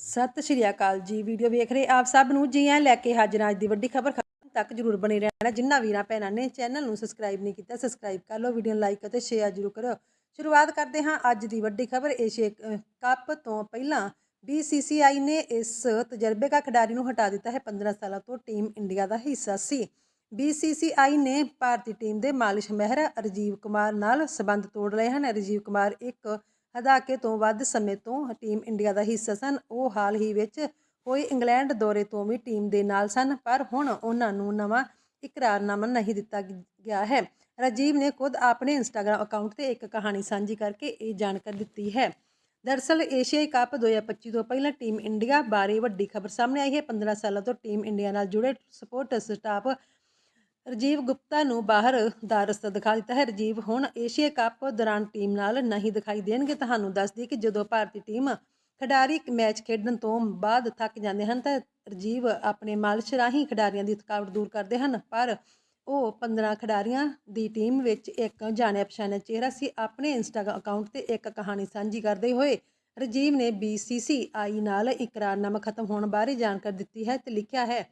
ਸਤਿ ਸ਼੍ਰੀ ਅਕਾਲ ਜੀ। ਵੀਡੀਓ ਵੇਖ ਰਹੇ ਆਪ ਸਭ ਨੂੰ। ਜੀ ਆਇਆਂ ਲੈ ਕੇ ਹਾਜ਼ਰ ਅੱਜ ਦੀ ਵੱਡੀ ਖਬਰ। ਤੱਕ ਜਰੂਰ ਬਣੇ ਰਹਿਣਾ। ਜਿੰਨਾ ਵੀਰਾਂ ਭੈਣਾਂ ਨੇ ਚੈਨਲ ਨੂੰ ਸਬਸਕ੍ਰਾਈਬ ਨਹੀਂ ਕੀਤਾ ਸਬਸਕ੍ਰਾਈਬ ਕਰ ਲਓ, ਵੀਡੀਓ ਨੂੰ ਲਾਈਕ ਅਤੇ ਸ਼ੇਅਰ ਜਰੂਰ ਕਰੋ ਸ਼ੁਰੂਆਤ ਕਰਦੇ ਹਾਂ ਅੱਜ ਦੀ ਵੱਡੀ ਖਬਰ। ਏਸ਼ੀਆ ਕੱਪ ਤੋਂ ਪਹਿਲਾਂ BCCI ਨੇ ਇਸ ਤਜਰਬੇਕਾਰ ਖਿਡਾਰੀ ਨੂੰ ਹਟਾ ਦਿੱਤਾ ਹੈ। 15 ਸਾਲਾਂ ਤੋਂ ਟੀਮ ਇੰਡੀਆ ਦਾ ਹਿੱਸਾ ਸੀ। BCCI ਨੇ ਭਾਰਤੀ ਟੀਮ ਦੇ ਮਾਲਿਸ਼ ਮਹਿਰ ਰਜੀਵ ਕੁਮਾਰ ਨਾਲ ਸਬੰਧ ਤੋੜ ਲਏ ਹਨ। ਰਜੀਵ ਕੁਮਾਰ ਇੱਕ ਹਦਾਕੇ ਤੋਂ ਵੱਧ ਸਮੇਂ ਤੋਂ ਟੀਮ ਇੰਡੀਆ ਦਾ ਹਿੱਸਾ ਸਨ। ਉਹ ਹਾਲ ਹੀ ਵਿੱਚ ਹੋਏ ਇੰਗਲੈਂਡ ਦੌਰੇ ਤੋਂ ਵੀ ਟੀਮ ਦੇ ਨਾਲ ਸਨ, ਪਰ ਹੁਣ ਉਹਨਾਂ ਨੂੰ ਨਵਾਂ ਇਕਰਾਰਨਾਮਾ ਨਹੀਂ ਦਿੱਤਾ ਗਿਆ ਹੈ। ਰਾਜੀਵ ਨੇ ਖੁਦ ਆਪਣੇ ਇੰਸਟਾਗ੍ਰam ਅਕਾਊਂਟ ਤੇ ਇੱਕ ਕਹਾਣੀ ਸਾਂਝੀ ਕਰਕੇ ਇਹ ਜਾਣਕਾਰੀ ਦਿੱਤੀ ਹੈ। ਦਰਅਸਲ, ਏਸ਼ੀਆਈ ਕੱਪ 2025 ਤੋਂ ਪਹਿਲਾਂ ਟੀਮ ਇੰਡੀਆ ਬਾਰੇ ਵੱਡੀ ਖਬਰ ਸਾਹਮਣੇ ਆਈ ਹੈ। 15 ਸਾਲਾਂ ਤੋਂ ਟੀਮ ਇੰਡੀਆ ਨਾਲ ਜੁੜੇ ਸਪੋਰਟ ਸਟਾਫ ਰਜੀਵ ਗੁਪਤਾ ਨੂੰ ਬਾਹਰ ਦਾ ਰਸਤਾ ਦਿਖਾ ਦਿੱਤਾ ਹੈ। ਰਜੀਵ, ਹੁਣ ਏਸ਼ੀਆ ਕੱਪ ਦੌਰਾਨ ਟੀਮ ਨਾਲ ਨਹੀਂ ਦਿਖਾਈ ਦੇਣਗੇ। ਤੁਹਾਨੂੰ ਦੱਸ ਦਈਏ ਕਿ ਜਦੋਂ ਭਾਰਤੀ ਟੀਮ ਖਿਡਾਰੀ ਮੈਚ ਖੇਡਣ ਤੋਂ ਬਾਅਦ ਥੱਕ ਜਾਂਦੇ ਹਨ ਤਾਂ ਰਜੀਵ ਆਪਣੇ ਮਾਲਸ਼ ਰਾਹੀਂ ਖਿਡਾਰੀਆਂ ਦੀ ਥਕਾਵਟ ਦੂਰ ਕਰਦੇ ਹਨ। ਪਰ ਉਹ 15 ਖਿਡਾਰੀਆਂ ਦੀ ਟੀਮ ਵਿੱਚ ਇੱਕ ਜਾਣਿਆ ਪਛਾਣਿਆ ਚਿਹਰਾ ਸੀ। ਆਪਣੇ ਇੰਸਟਾਗ੍ਰਾਮ ਅਕਾਊਂਟ ਤੇ ਇੱਕ ਕਹਾਣੀ ਸਾਂਝੀ ਕਰਦੇ ਹੋਏ ਰਜੀਵ ਨੇ BCCI ਨਾਲ ਇਕਰਾਰਨਾਮਾ ਖਤਮ ਹੋਣ ਬਾਰੇ ਜਾਣਕਾਰੀ ਦਿੱਤੀ ਹੈ ਤੇ ਲਿਖਿਆ ਹੈ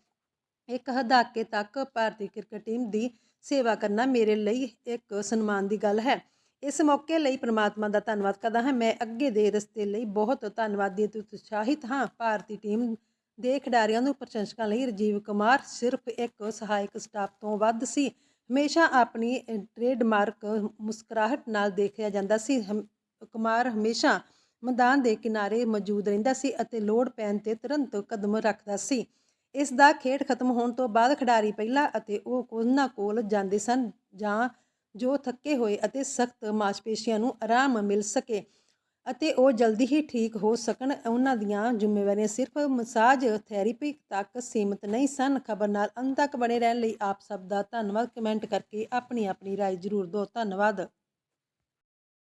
ਇੱਕ ਹਦਾਕੇ ਤੱਕ ਭਾਰਤੀ ਕ੍ਰਿਕਟ ਟੀਮ ਦੀ ਸੇਵਾ ਕਰਨਾ ਮੇਰੇ ਲਈ ਇੱਕ ਸਨਮਾਨ ਦੀ ਗੱਲ ਹੈ। ਇਸ ਮੌਕੇ ਲਈ ਪ੍ਰਮਾਤਮਾ ਦਾ ਧੰਨਵਾਦ ਕਰਦਾ ਹਾਂ। ਮੈਂ ਅੱਗੇ ਦੇ ਰਸਤੇ ਲਈ ਬਹੁਤ ਧੰਨਵਾਦੀ ਅਤੇ ਉਤਸ਼ਾਹਿਤ ਹਾਂ। ਭਾਰਤੀ ਟੀਮ ਦੇ ਖਿਡਾਰੀਆਂ ਨੂੰ ਪ੍ਰਸ਼ੰਸਕਾਂ ਲਈ ਰਜੀਵ ਕੁਮਾਰ ਸਿਰਫ ਇੱਕ ਸਹਾਇਕ ਸਟਾਫ ਤੋਂ ਵੱਧ ਸੀ। ਹਮੇਸ਼ਾ ਆਪਣੀ ਟ੍ਰੇਡਮਾਰਕ ਮੁਸਕਰਾਹਟ ਨਾਲ ਦੇਖਿਆ ਜਾਂਦਾ ਸੀ। ਹਮ- ਕੁਮਾਰ ਹਮੇਸ਼ਾ ਮੈਦਾਨ ਦੇ ਕਿਨਾਰੇ ਮੌਜੂਦ ਰਹਿੰਦਾ ਸੀ ਅਤੇ ਲੋੜ ਪੈਣ ਤੇ ਤੁਰੰਤ ਕਦਮ ਰੱਖਦਾ ਸੀ। ਇਸ ਦਾ ਖੇਡ ਖਤਮ ਹੋਣ ਤੋਂ ਬਾਅਦ ਖਿਡਾਰੀ ਪਹਿਲਾਂ ਅਤੇ ਉਹ ਉਹਨਾਂ ਕੋਲ ਜਾਂਦੇ ਸਨ ਜਾਂ ਜੋ ਥੱਕੇ ਹੋਏ ਅਤੇ ਸਖਤ ਮਾਸਪੇਸ਼ੀਆਂ ਨੂੰ ਆਰਾਮ ਮਿਲ ਸਕੇ ਅਤੇ ਉਹ ਜਲਦੀ ਹੀ ਠੀਕ ਹੋ ਸਕਣ ਉਹਨਾਂ ਦੀਆਂ ਜ਼ਿੰਮੇਵਾਰੀਆਂ ਸਿਰਫ ਮਸਾਜ ਥੈਰੇਪੀ ਤੱਕ ਸੀਮਿਤ ਨਹੀਂ ਸਨ ਖਬਰ ਨਾਲ ਅੰਤ ਤੱਕ ਬਣੇ ਰਹਿਣ ਲਈ ਆਪ ਸਭ ਦਾ ਧੰਨਵਾਦ ਕਮੈਂਟ ਕਰਕੇ ਆਪਣੀ ਆਪਣੀ رائے ਜ਼ਰੂਰ ਦਿਓ ਧੰਨਵਾਦ